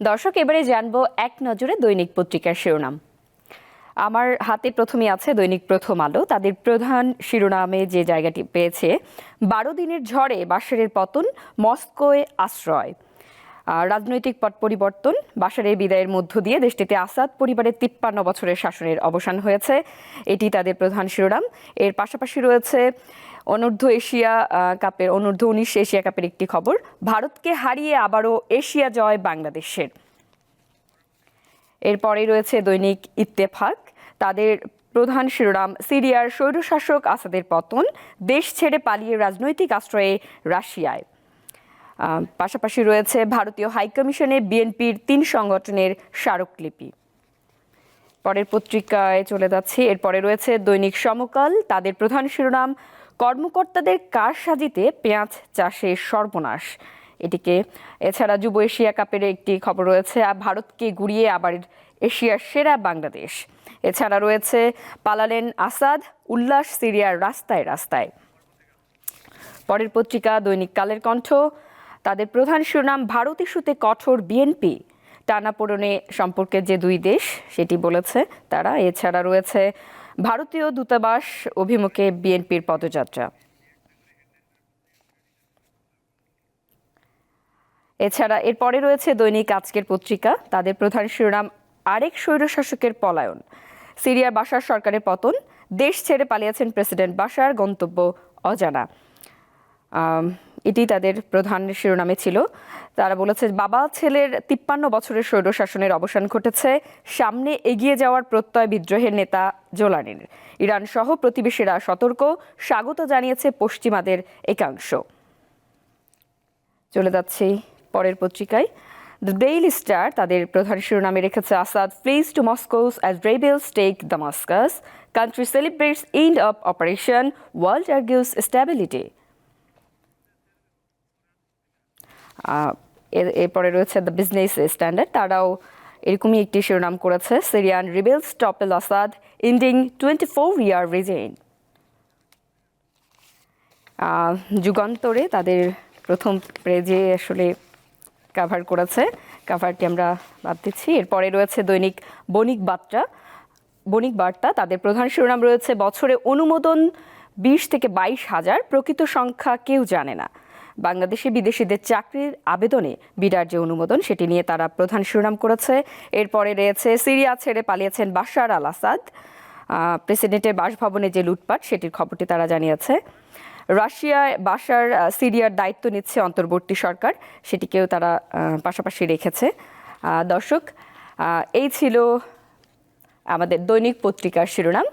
দর্শক, এবারে জানব এক নজরে দৈনিক পত্রিকার শিরোনাম। আমার হাতে প্রথমে আছে দৈনিক প্রথম আলো। তাদের প্রধান শিরোনামে যে জায়গাটি পেয়েছে, বারো দিনের ঝড়ে বাসারের পতন, মস্কোয় আশ্রয়। রাজনৈতিক পট পরিবর্তন, বাসারের বিদায়ের মধ্য দিয়ে দেশটিতে আসাদ পরিবারের তিপ্পান্ন বছরের শাসনের অবসান হয়েছে। এটি তাদের প্রধান শিরোনাম। এর পাশাপাশি রয়েছে অনূর্ধ্ব এশিয়া কাপের, অনূর্ধ্ব উনিশ এশিয়া কাপের একটি খবর। ভারতকে হারিয়ে আবারও এশিয়া জয় বাংলাদেশের। এরপরে রয়েছে দৈনিক ইত্তেফাক। তাদের প্রধান শিরোনাম, সিরিয়ার স্বৈরশাসক আসাদের পতন, দেশ ছেড়ে পালিয়ে রাজনৈতিক আশ্রয়ে রাশিয়ায়। পাশাপাশি রয়েছে ভারতীয় হাইকমিশনে বিএনপির তিন সংগঠনের স্মারকলিপি। পরের পত্রিকায় চলে যাচ্ছি। এরপরে রয়েছে দৈনিক সমকাল। তাদের প্রধান শিরোনাম, কর্মকর্তাদের কার সাজিতে পেঁয়াজ চাষে সর্বনাশ? এটিকে এছাড়া যুব এশিয়া কাপের একটি খবর রয়েছে ভারতকে গুড়িয়ে আবার এশিয়ার সেরা বাংলাদেশ। এছাড়া রয়েছে, পালালেন আসাদ, উল্লাস সিরিয়ার রাস্তায় রাস্তায়। পরের পত্রিকা দৈনিক কালের কণ্ঠ। তাদের প্রধান শিরোনাম, ভারত ইস্যুতে কঠোর বিএনপি। টানাপোড়নে সম্পর্কে যে দুই দেশ, সেটি বলেছে তারা। এছাড়া রয়েছে ভারতীয় দূতাবাস অভিমুখে বিএনপির পদযাত্রা। এছাড়া এরপরে রয়েছে দৈনিক আজকের পত্রিকা। তাদের প্রধান শিরোনাম, আরেক স্বৈরশাসকের পলায়ন। সিরিয়ার বাসার সরকারের পতন, দেশ ছেড়ে পালিয়েছেন প্রেসিডেন্ট বাসার গন্তব্য অজানা। এটি তাদের প্রধান শিরোনামে ছিল। তারা বলেছে, বাবা ছেলের তিপ্পান্ন বছরের স্বৈরশাসনের অবসান ঘটেছে। সামনে এগিয়ে যাওয়ার প্রত্যয় বিদ্রোহের নেতা জোলানির। ইরান সহ প্রতিবেশীরা সতর্ক। স্বাগত জানিয়েছে পশ্চিমাদের একাংশ। চলে যাচ্ছি পরের পত্রিকায়। দ্য ডেইলি স্টার তাদের প্রধান শিরোনামে রেখেছে, Assad flees to Moscow as rebels take Damascus. Country celebrates end of operation. World argues stability. এরপরে রয়েছে দ্য বিজনেস স্ট্যান্ডার্ড তারাও এরকমই একটি শিরোনাম করেছে, Syrian rebels, topple Assad ending twenty four year reign যুগান্তরে তাদের প্রথম পেজে আসলে কাভার করেছে কাভারটি আমরা বাদ দিচ্ছি। এরপরে রয়েছে দৈনিক বণিক বার্তা বণিক বার্তা, তাদের প্রধান শিরোনাম রয়েছে, বছরে অনুমোদন বিশ থেকে বাইশ হাজার, প্রকৃত সংখ্যা কেউ জানে না। বাংলাদেশে বিদেশিদের চাকরির আবেদনে বিডার যে অনুমোদন, সেটি নিয়ে তারা প্রধান শিরোনাম করেছে। এরপরে রয়েছে, সিরিয়া ছেড়ে পালিয়েছেন বাশার আল আসাদ। প্রেসিডেন্টের বাসভবনে যে লুটপাট, সেটির খবরটি তারা জানিয়েছে। রাশিয়ায় বাসার সিরিয়ার দায়িত্ব নিচ্ছে অন্তর্বর্তী সরকার, সেটিকেও তারা পাশাপাশি রেখেছে। দর্শক এই ছিল আমাদের দৈনিক পত্রিকার শিরোনাম।